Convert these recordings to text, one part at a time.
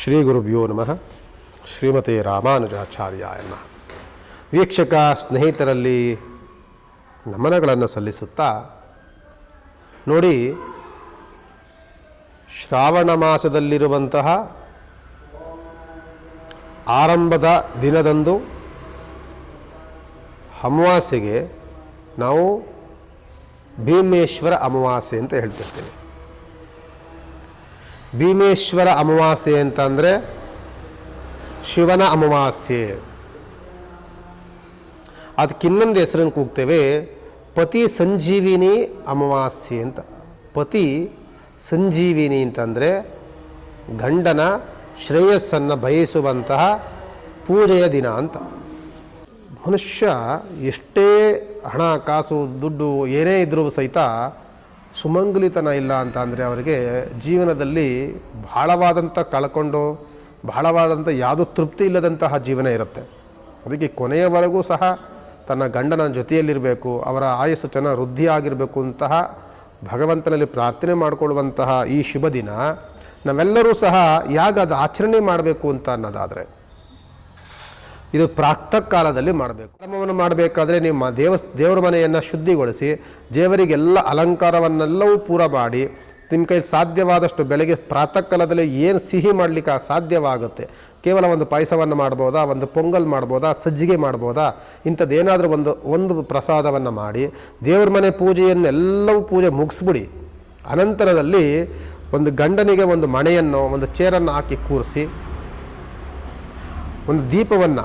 ಶ್ರೀ ಗುರುಭ್ಯೋ ನಮಃ. ಶ್ರೀಮತಿ ರಾಮಾನುಜಾಚಾರ್ಯಾಯ ನಮಃ. ವೀಕ್ಷಕ ಸ್ನೇಹಿತರಲ್ಲಿ ನಮನಗಳನ್ನು ಸಲ್ಲಿಸುತ್ತಾ ನೋಡಿ, ಶ್ರಾವಣ ಮಾಸದಲ್ಲಿರುವಂತಹ ಆರಂಭದ ದಿನದಂದು ಅಮಾವಾಸ್ಯೆಗೆ ನಾವು ಭೀಮೇಶ್ವರ ಅಮಾವಾಸ್ಯೆ ಅಂತ ಹೇಳ್ತಿರ್ತೀವಿ. ಭೀಮೇಶ್ವರ ಅಮಾವಾಸ್ಯೆ ಅಂತಂದರೆ ಶಿವನ ಅಮಾವಾಸ್ಯೆ. ಅದಕ್ಕಿನ್ನೊಂದು ಹೆಸರನ್ನು ಕೂಗ್ತೇವೆ, ಪತಿ ಸಂಜೀವಿನಿ ಅಮಾವಾಸ್ಯೆ ಅಂತ. ಪತಿ ಸಂಜೀವಿನಿ ಅಂತಂದರೆ ಗಂಡನ ಶ್ರೇಯಸ್ಸನ್ನು ಬಯಸುವಂತಹ ಪೂಜೆಯ ದಿನ ಅಂತ. ಮನುಷ್ಯ ಎಷ್ಟೇ ಹಣ, ಕಾಸು, ದುಡ್ಡು ಏನೇ ಇದ್ದರೂ ಸಹಿತ ಸುಮಂಗಲಿತನ ಇಲ್ಲ ಅಂತ ಅಂದರೆ ಅವರಿಗೆ ಜೀವನದಲ್ಲಿ ಬಹಳವಾದಂಥ ಕಳ್ಕೊಂಡು, ಬಹಳವಾದಂಥ ಯಾವುದೂ ತೃಪ್ತಿ ಇಲ್ಲದಂತಹ ಜೀವನ ಇರುತ್ತೆ. ಅದಕ್ಕೆ ಕೊನೆಯವರೆಗೂ ಸಹ ತನ್ನ ಗಂಡನ ಜೊತೆಯಲ್ಲಿರಬೇಕು, ಅವರ ಆಯಸ್ಸು ಚೆನ್ನಾಗಿ ವೃದ್ಧಿ ಆಗಿರಬೇಕು ಅಂತಹ ಭಗವಂತನಲ್ಲಿ ಪ್ರಾರ್ಥನೆ ಮಾಡಿಕೊಳ್ಳುವಂತಹ ಈ ಶುಭ ದಿನ ನಾವೆಲ್ಲರೂ ಸಹ ಯಾಗ ಅದು ಆಚರಣೆ ಮಾಡಬೇಕು ಅಂತ ಅನ್ನೋದಾದರೆ ಇದು ಪ್ರಾಕ್ತ ಕಾಲದಲ್ಲಿ ಮಾಡಬೇಕು. ಕ್ರಮವನ್ನು ಮಾಡಬೇಕಾದ್ರೆ ನಿಮ್ಮ ದೇವ, ದೇವರ ಮನೆಯನ್ನು ಶುದ್ಧಿಗೊಳಿಸಿ, ದೇವರಿಗೆಲ್ಲ ಅಲಂಕಾರವನ್ನೆಲ್ಲವೂ ಪೂರ ಮಾಡಿ ನಿಮ್ಮ ಕೈಲಿ ಸಾಧ್ಯವಾದಷ್ಟು ಬೆಳಗ್ಗೆ ಪ್ರಾತಃ ಕಾಲದಲ್ಲಿ ಏನು ಸಿಹಿ ಮಾಡಲಿಕ್ಕೆ ಸಾಧ್ಯವಾಗುತ್ತೆ? ಕೇವಲ ಒಂದು ಪಾಯಸವನ್ನು ಮಾಡ್ಬೋದಾ? ಒಂದು ಪೊಂಗಲ್ ಮಾಡ್ಬೋದಾ? ಸಜ್ಜಿಗೆ ಮಾಡ್ಬೋದಾ? ಇಂಥದ್ದೇನಾದರೂ ಒಂದು ಒಂದು ಪ್ರಸಾದವನ್ನು ಮಾಡಿ, ದೇವ್ರ ಮನೆ ಪೂಜೆಯನ್ನೆಲ್ಲವೂ ಪೂಜೆ ಮುಗಿಸ್ಬಿಡಿ. ಅನಂತರದಲ್ಲಿ ಒಂದು ಗಂಡನಿಗೆ ಒಂದು ಮಣೆಯನ್ನು, ಒಂದು ಚೇರನ್ನು ಹಾಕಿ ಕೂರಿಸಿ ಒಂದು ದೀಪವನ್ನು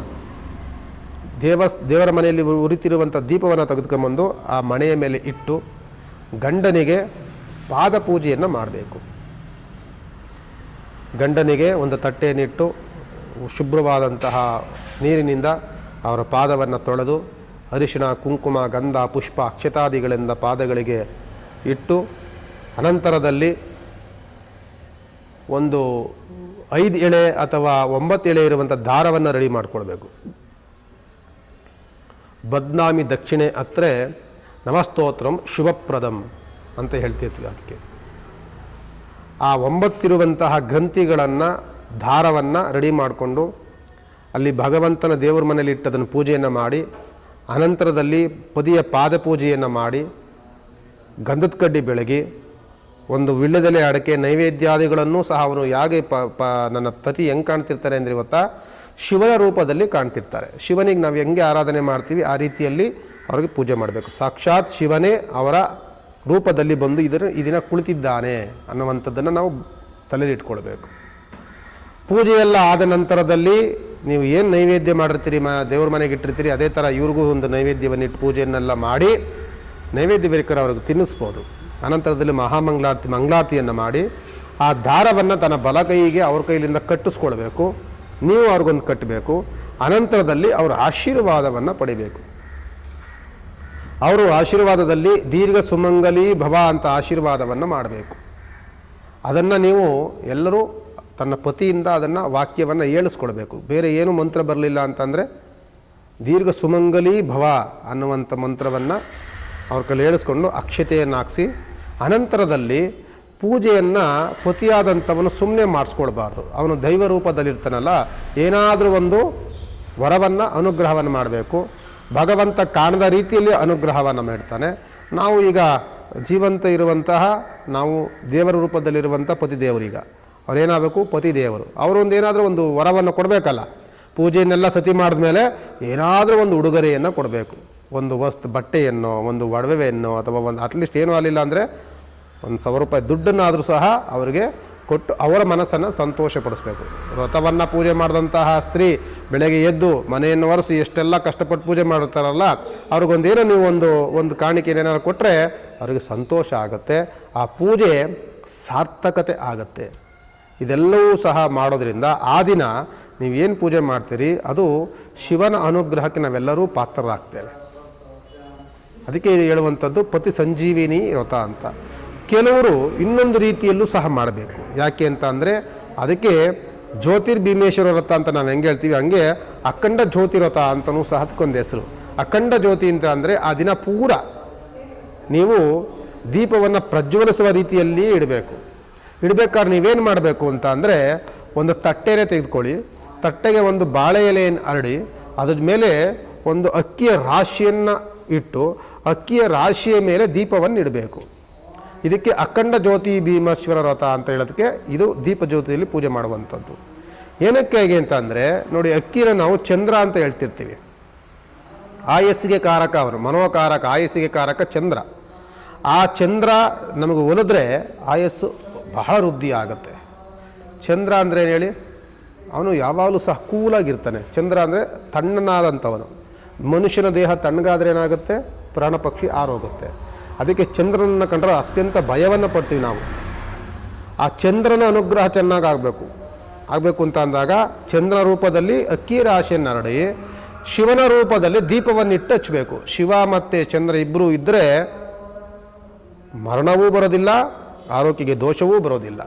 ದೇವ ದೇವರ ಮನೆಯಲ್ಲಿ ಉರಿತಿರುವಂಥ ದೀಪವನ್ನು ತೆಗೆದುಕೊಂಬಂದು ಆ ಮನೆಯ ಮೇಲೆ ಇಟ್ಟು ಗಂಡನಿಗೆ ಪಾದ ಪೂಜೆಯನ್ನು ಮಾಡಬೇಕು. ಗಂಡನಿಗೆ ಒಂದು ತಟ್ಟೆಯನ್ನಿಟ್ಟು ಶುಭ್ರವಾದಂತಹ ನೀರಿನಿಂದ ಅವರ ಪಾದವನ್ನು ತೊಳೆದು ಅರಿಶಿಣ, ಕುಂಕುಮ, ಗಂಧ, ಪುಷ್ಪ, ಅಕ್ಷತಾದಿಗಳಿಂದ ಪಾದಗಳಿಗೆ ಇಟ್ಟು ಅನಂತರದಲ್ಲಿ ಒಂದು ಐದು ಎಳೆ ಅಥವಾ ಒಂಬತ್ತು ಎಳೆ ಇರುವಂಥ ದಾರವನ್ನು ರೆಡಿ ಮಾಡಿಕೊಳ್ಬೇಕು ಬದ್ನಾಮಿ ದಕ್ಷಿಣೆ ಅತ್ರೆ ನಮಸ್ತೋತ್ರಂ ಶುಭಪ್ರದಂ ಅಂತ ಹೇಳ್ತಿರ್ತೀವಿ ಅದಕ್ಕೆ. ಆ ಒಂಬತ್ತಿರುವಂತಹ ಗ್ರಂಥಿಗಳನ್ನು, ದಾರವನ್ನು ರೆಡಿ ಮಾಡಿಕೊಂಡು ಅಲ್ಲಿ ಭಗವಂತನ ದೇವರ ಮನೆಯಲ್ಲಿ ಇಟ್ಟದನ್ನು ಪೂಜೆಯನ್ನು ಮಾಡಿ, ಅನಂತರದಲ್ಲಿ ಪದಿಯ ಪಾದ ಪೂಜೆಯನ್ನು ಮಾಡಿ, ಗಂಧದ ಕಡ್ಡಿ ಬೆಳಗಿ ಒಂದು ವಿಳ್ಯದೆಲೆ ಅಡಕೆ ನೈವೇದ್ಯಾದಿಗಳನ್ನು ಸಹ ಅವನು ಹೇಗೆ ಪ ಪ, ನನ್ನ ಪತಿ ಹೆಂಗೆ ಕಾಣ್ತಿರ್ತಾರೆ ಅಂದರೆ ಇವತ್ತ ಶಿವನ ರೂಪದಲ್ಲಿ ಕಾಣ್ತಿರ್ತಾರೆ. ಶಿವನಿಗೆ ನಾವು ಹೆಂಗೆ ಆರಾಧನೆ ಮಾಡ್ತೀವಿ, ಆ ರೀತಿಯಲ್ಲಿ ಅವ್ರಿಗೆ ಪೂಜೆ ಮಾಡಬೇಕು. ಸಾಕ್ಷಾತ್ ಶಿವನೇ ಅವರ ರೂಪದಲ್ಲಿ ಬಂದು ಇದರ, ಈ ದಿನ ಕುಳಿತಿದ್ದಾನೆ ಅನ್ನುವಂಥದ್ದನ್ನು ನಾವು ತಲೆಲಿಟ್ಕೊಳ್ಬೇಕು ಇಟ್ಕೊಳ್ಬೇಕು. ಪೂಜೆಯೆಲ್ಲ ಆದ ನಂತರದಲ್ಲಿ ನೀವು ಏನು ನೈವೇದ್ಯ ಮಾಡಿರ್ತೀರಿ ಮ, ದೇವ್ರ ಮನೆಗೆ ಇಟ್ಟಿರ್ತೀರಿ, ಅದೇ ಥರ ಇವ್ರಿಗೂ ಒಂದು ನೈವೇದ್ಯವನ್ನು ಇಟ್ಟು ಪೂಜೆಯನ್ನೆಲ್ಲ ಮಾಡಿ ನೈವೇದ್ಯ ಬೇಕಾದ್ರೆ ಅವ್ರಿಗೆ ತಿನ್ನಿಸ್ಬೋದು. ಅನಂತರದಲ್ಲಿ ಮಹಾಮಂಗಳಾರತಿ ಮಂಗಳಾರತಿಯನ್ನು ಮಾಡಿ ಆ ದಾರವನ್ನು ತನ್ನ ಬಲ ಕೈಗೆ ಅವ್ರ ಕೈಲಿಂದ ಕಟ್ಟಿಸ್ಕೊಳ್ಬೇಕು. ನೀವು ಅವ್ರಿಗೊಂದು ಕಟ್ಟಬೇಕು. ಅನಂತರದಲ್ಲಿ ಅವರ ಆಶೀರ್ವಾದವನ್ನು ಪಡಿಬೇಕು. ಅವರು ಆಶೀರ್ವಾದದಲ್ಲಿ ದೀರ್ಘ ಸುಮಂಗಲಿ ಭವ ಅಂತ ಆಶೀರ್ವಾದವನ್ನು ಮಾಡಬೇಕು. ಅದನ್ನು ನೀವು ಎಲ್ಲರೂ ತನ್ನ ಪತಿಯಿಂದ ಅದನ್ನು ವಾಕ್ಯವನ್ನು ಹೇಳಿಸ್ಕೊಳ್ಬೇಕು. ಬೇರೆ ಏನು ಮಂತ್ರ ಬರಲಿಲ್ಲ ಅಂತಂದರೆ ದೀರ್ಘ ಸುಮಂಗಲಿ ಭವ ಅನ್ನುವಂಥ ಮಂತ್ರವನ್ನು ಅವ್ರ ಕೈಲಿ ಹೇಳಿಸ್ಕೊಂಡು ಅಕ್ಷತೆಯನ್ನು ಹಾಕ್ಸಿ ಅನಂತರದಲ್ಲಿ ಪೂಜೆಯನ್ನು ಪತಿಯಾದಂಥವನು ಸುಮ್ಮನೆ ಮಾಡಿಸ್ಕೊಳ್ಬಾರ್ದು. ಅವನು ದೈವ ರೂಪದಲ್ಲಿರ್ತಾನಲ್ಲ, ಏನಾದರೂ ಒಂದು ವರವನ್ನು ಅನುಗ್ರಹವನ್ನು ಮಾಡಬೇಕು. ಭಗವಂತ ಕಾಣದ ರೀತಿಯಲ್ಲಿ ಅನುಗ್ರಹವನ್ನು ಮಾಡ್ತಾನೆ. ನಾವು ಈಗ ಜೀವಂತ ಇರುವಂತಹ, ನಾವು ದೇವರ ರೂಪದಲ್ಲಿರುವಂಥ ಪತಿ ದೇವರೀಗ ಅವರೇನಾಗಬೇಕು? ಪತಿ ದೇವರು. ಅವರೊಂದು ಏನಾದರೂ ಒಂದು ವರವನ್ನು ಕೊಡಬೇಕಲ್ಲ. ಪೂಜೆಯನ್ನೆಲ್ಲ ಸತಿ ಮಾಡಿದ್ಮೇಲೆ ಏನಾದರೂ ಒಂದು ಉಡುಗೊರೆಯನ್ನು ಕೊಡಬೇಕು. ಒಂದು ವಸ್ತು, ಬಟ್ಟೆಯನ್ನು, ಒಂದು ಒಡವೆಯನ್ನು, ಅಥವಾ ಒಂದು, ಅಟ್ಲೀಸ್ಟ್ ಏನೂ ಆಗಲಿಲ್ಲ ಅಂದರೆ ಒಂದು ಸಾವಿರ ರೂಪಾಯಿ ದುಡ್ಡನ್ನಾದರೂ ಸಹ ಅವರಿಗೆ ಕೊಟ್ಟು ಅವರ ಮನಸ್ಸನ್ನು ಸಂತೋಷಪಡಿಸ್ಬೇಕು. ವ್ರತವನ್ನು ಪೂಜೆ ಮಾಡಿದಂತಹ ಸ್ತ್ರೀ ಬೆಳಗ್ಗೆ ಎದ್ದು ಮನೆಯನ್ನು ಒರೆಸಿ ಎಷ್ಟೆಲ್ಲ ಕಷ್ಟಪಟ್ಟು ಪೂಜೆ ಮಾಡಿರ್ತಾರಲ್ಲ ಅವ್ರಿಗೊಂದೇನೋ ನೀವು ಒಂದು ಒಂದು ಕಾಣಿಕೆ ಏನಾದ್ರು ಕೊಟ್ಟರೆ ಅವ್ರಿಗೆ ಸಂತೋಷ ಆಗುತ್ತೆ. ಆ ಪೂಜೆ ಸಾರ್ಥಕತೆ ಆಗುತ್ತೆ. ಇದೆಲ್ಲವೂ ಸಹ ಮಾಡೋದ್ರಿಂದ ಆ ದಿನ ನೀವೇನು ಪೂಜೆ ಮಾಡ್ತೀರಿ, ಅದು ಶಿವನ ಅನುಗ್ರಹಕ್ಕೆ ನಾವೆಲ್ಲರೂ ಪಾತ್ರರಾಗ್ತೇವೆ. ಅದಕ್ಕೆ ಹೇಳುವಂಥದ್ದು ಪತಿ ಸಂಜೀವಿನಿ ವ್ರತ ಅಂತ. ಕೆಲವರು ಇನ್ನೊಂದು ರೀತಿಯಲ್ಲೂ ಸಹ ಮಾಡಬೇಕು. ಯಾಕೆ ಅಂತ ಅಂದರೆ ಅದಕ್ಕೆ ಜ್ಯೋತಿರ್ಭೀಮೇಶ್ವರ ವ್ರತ ಅಂತ ನಾವು ಹೆಂಗೆ ಹೇಳ್ತೀವಿ? ಹಂಗೆ ಅಖಂಡ ಜ್ಯೋತಿ ವ್ರತ ಅಂತಲೂ ಸಹ ಅದಕ್ಕೊಂದು ಹೆಸರು. ಅಖಂಡ ಜ್ಯೋತಿ ಅಂತ ಅಂದರೆ ಆ ದಿನ ಪೂರ ನೀವು ದೀಪವನ್ನು ಪ್ರಜ್ವಲಿಸುವ ರೀತಿಯಲ್ಲಿ ಇಡಬೇಕು. ಇಡಬೇಕಾದ್ರೆ ನೀವೇನು ಮಾಡಬೇಕು ಅಂತ ಅಂದರೆ ಒಂದು ತಟ್ಟೆನೇ ತೆಗೆದುಕೊಳ್ಳಿ. ತಟ್ಟೆಗೆ ಒಂದು ಬಾಳೆ ಎಲೆಯನ್ನು ಹರಡಿ, ಅದ್ರ ಮೇಲೆ ಒಂದು ಅಕ್ಕಿಯ ರಾಶಿಯನ್ನು ಇಟ್ಟು ಅಕ್ಕಿಯ ರಾಶಿಯ ಮೇಲೆ ದೀಪವನ್ನು ಇಡಬೇಕು. ಇದಕ್ಕೆ ಅಖಂಡ ಜ್ಯೋತಿ ಭೀಮೇಶ್ವರ ರಥ ಅಂತ ಹೇಳೋದಕ್ಕೆ ಇದು ದೀಪ ಜ್ಯೋತಿಯಲ್ಲಿ ಪೂಜೆ ಮಾಡುವಂಥದ್ದು. ಏನಕ್ಕೆ ಹೇಗೆ ಅಂತ ಅಂದರೆ, ನೋಡಿ ಅಕ್ಕಿನ ನಾವು ಚಂದ್ರ ಅಂತ ಹೇಳ್ತಿರ್ತೀವಿ. ಆಯಸ್ಸಿಗೆ ಕಾರಕ ಅವನು, ಮನೋಕಾರಕ, ಆಯಸ್ಸಿಗೆ ಕಾರಕ ಚಂದ್ರ. ಆ ಚಂದ್ರ ನಮಗೆ ಒಲಿದ್ರೆ ಆಯಸ್ಸು ಬಹಳ ವೃದ್ಧಿ ಆಗುತ್ತೆ. ಚಂದ್ರ ಅಂದರೆ ಏನು ಹೇಳಿ? ಅವನು ಯಾವಾಗಲೂ ಸಹ ಕೂಲಾಗಿರ್ತಾನೆ. ಚಂದ್ರ ಅಂದರೆ ತಣ್ಣನಾದಂಥವನು. ಮನುಷ್ಯನ ದೇಹ ತಣ್ಣಗಾದ್ರೆ ಏನಾಗುತ್ತೆ? ಪ್ರಾಣ ಪಕ್ಷಿ ಆರೋಗುತ್ತೆ. ಅದಕ್ಕೆ ಚಂದ್ರನನ್ನು ಕಂಡ್ರೆ ಅತ್ಯಂತ ಭಯವನ್ನು ಪಡ್ತೀವಿ ನಾವು. ಆ ಚಂದ್ರನ ಅನುಗ್ರಹ ಚೆನ್ನಾಗಿ ಆಗಬೇಕು. ಆಗಬೇಕು ಅಂತ ಅಂದಾಗ ಚಂದ್ರ ರೂಪದಲ್ಲಿ ಅಕ್ಕಿ ರಾಶಿಯನ್ನು ಹರಡಿ ಶಿವನ ರೂಪದಲ್ಲಿ ದೀಪವನ್ನು ಇಟ್ಟು ಹಚ್ಚಬೇಕು ಶಿವ ಮತ್ತು ಚಂದ್ರ ಇಬ್ಬರು ಇದ್ದರೆ ಮರಣವೂ ಬರೋದಿಲ್ಲ, ಆರೋಗ್ಯಕ್ಕೆ ದೋಷವೂ ಬರೋದಿಲ್ಲ.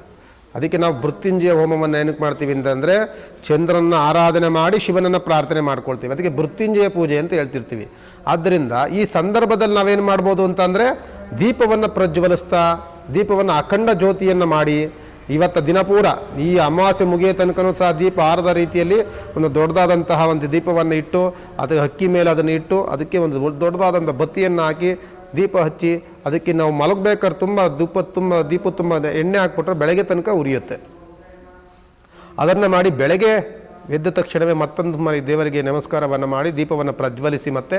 ಅದಕ್ಕೆ ನಾವು ಮೃತ್ಯುಂಜಯ ಹೋಮವನ್ನು ಏನಕ್ಕೆ ಮಾಡ್ತೀವಿ ಅಂತಂದರೆ ಚಂದ್ರನ ಆರಾಧನೆ ಮಾಡಿ ಶಿವನನ್ನು ಪ್ರಾರ್ಥನೆ ಮಾಡ್ಕೊಳ್ತೀವಿ. ಅದಕ್ಕೆ ಮೃತ್ಯುಂಜಯ ಪೂಜೆ ಅಂತ ಹೇಳ್ತಿರ್ತೀವಿ. ಆದ್ದರಿಂದ ಈ ಸಂದರ್ಭದಲ್ಲಿ ನಾವೇನು ಮಾಡ್ಬೋದು ಅಂತಂದರೆ ದೀಪವನ್ನು ಪ್ರಜ್ವಲಿಸ್ತಾ, ದೀಪವನ್ನು ಅಖಂಡ ಜ್ಯೋತಿಯನ್ನು ಮಾಡಿ, ಇವತ್ತು ದಿನ ಪೂರ ಈ ಅಮಾವಾಸ್ಯೆ ಮುಗಿಯ ತನಕನೂ ಸಹ ದೀಪ ಆರದ ರೀತಿಯಲ್ಲಿ ಒಂದು ದೊಡ್ಡದಾದಂತಹ ಒಂದು ದೀಪವನ್ನು ಇಟ್ಟು, ಅದಕ್ಕೆ ಹಕ್ಕಿ ಮೇಲೆ ಅದನ್ನು ಇಟ್ಟು, ಅದಕ್ಕೆ ಒಂದು ದೊಡ್ಡ- ದೊಡ್ಡದಾದಂಥ ಬತ್ತಿಯನ್ನು ಹಾಕಿ ದೀಪ ಹಚ್ಚಿ ಅದಕ್ಕೆ ನಾವು ಮಲಗಬೇಕಾದ್ರೆ ತುಂಬ ದೀಪ ತುಂಬ ದೀಪ, ತುಂಬ ಎಣ್ಣೆ ಹಾಕ್ಬಿಟ್ರೆ ಬೆಳಗ್ಗೆ ತನಕ ಉರಿಯುತ್ತೆ. ಅದನ್ನು ಮಾಡಿ ಬೆಳಗ್ಗೆ ಎದ್ದ ತಕ್ಷಣವೇ ಮತ್ತೊಂದು ಮನೆ ದೇವರಿಗೆ ನಮಸ್ಕಾರವನ್ನು ಮಾಡಿ ದೀಪವನ್ನು ಪ್ರಜ್ವಲಿಸಿ ಮತ್ತೆ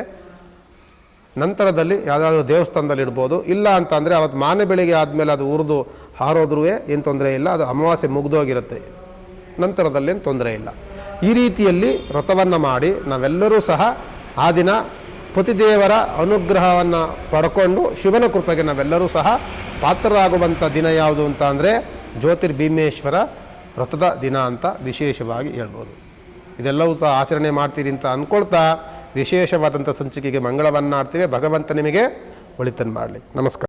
ನಂತರದಲ್ಲಿ ಯಾವುದಾದ್ರೂ ದೇವಸ್ಥಾನದಲ್ಲಿ ಇಡ್ಬೋದು. ಇಲ್ಲ ಅಂತ ಅಂದರೆ ಅವತ್ತು ಮಾನೆ ಬೆಳಗ್ಗೆ ಆದಮೇಲೆ ಅದು ಉರಿದು ಹಾರೋದ್ರೂ ಏನು ತೊಂದರೆ ಇಲ್ಲ, ಅದು ಅಮಾವಾಸ್ಯೆ ಮುಗಿದೋಗಿರುತ್ತೆ. ನಂತರದಲ್ಲೇನು ತೊಂದರೆ ಇಲ್ಲ. ಈ ರೀತಿಯಲ್ಲಿ ವ್ರತವನ್ನು ಮಾಡಿ ನಾವೆಲ್ಲರೂ ಸಹ ಆ ದಿನ ಪತಿದೇವರ ಅನುಗ್ರಹವನ್ನು ಪಡ್ಕೊಂಡು ಶಿವನ ಕೃಪೆಗೆ ನಾವೆಲ್ಲರೂ ಸಹ ಪಾತ್ರರಾಗುವಂಥ ದಿನ ಯಾವುದು ಅಂತ ಅಂದರೆ ಜ್ಯೋತಿರ್ಭೀಮೇಶ್ವರ ವ್ರತದ ದಿನ ಅಂತ ವಿಶೇಷವಾಗಿ ಹೇಳ್ಬೋದು. ಇದೆಲ್ಲವೂ ಸಹ ಆಚರಣೆ ಮಾಡ್ತೀರಿ ಅಂತ ಅಂದ್ಕೊಳ್ತಾ ವಿಶೇಷವಾದಂಥ ಸಂಚಿಕೆಗೆ ಮಂಗಳವನ್ನಾಡ್ತೀವಿ. ಭಗವಂತ ನಿಮಗೆ ಒಳಿತನ್ನು ಮಾಡಲಿ. ನಮಸ್ಕಾರ.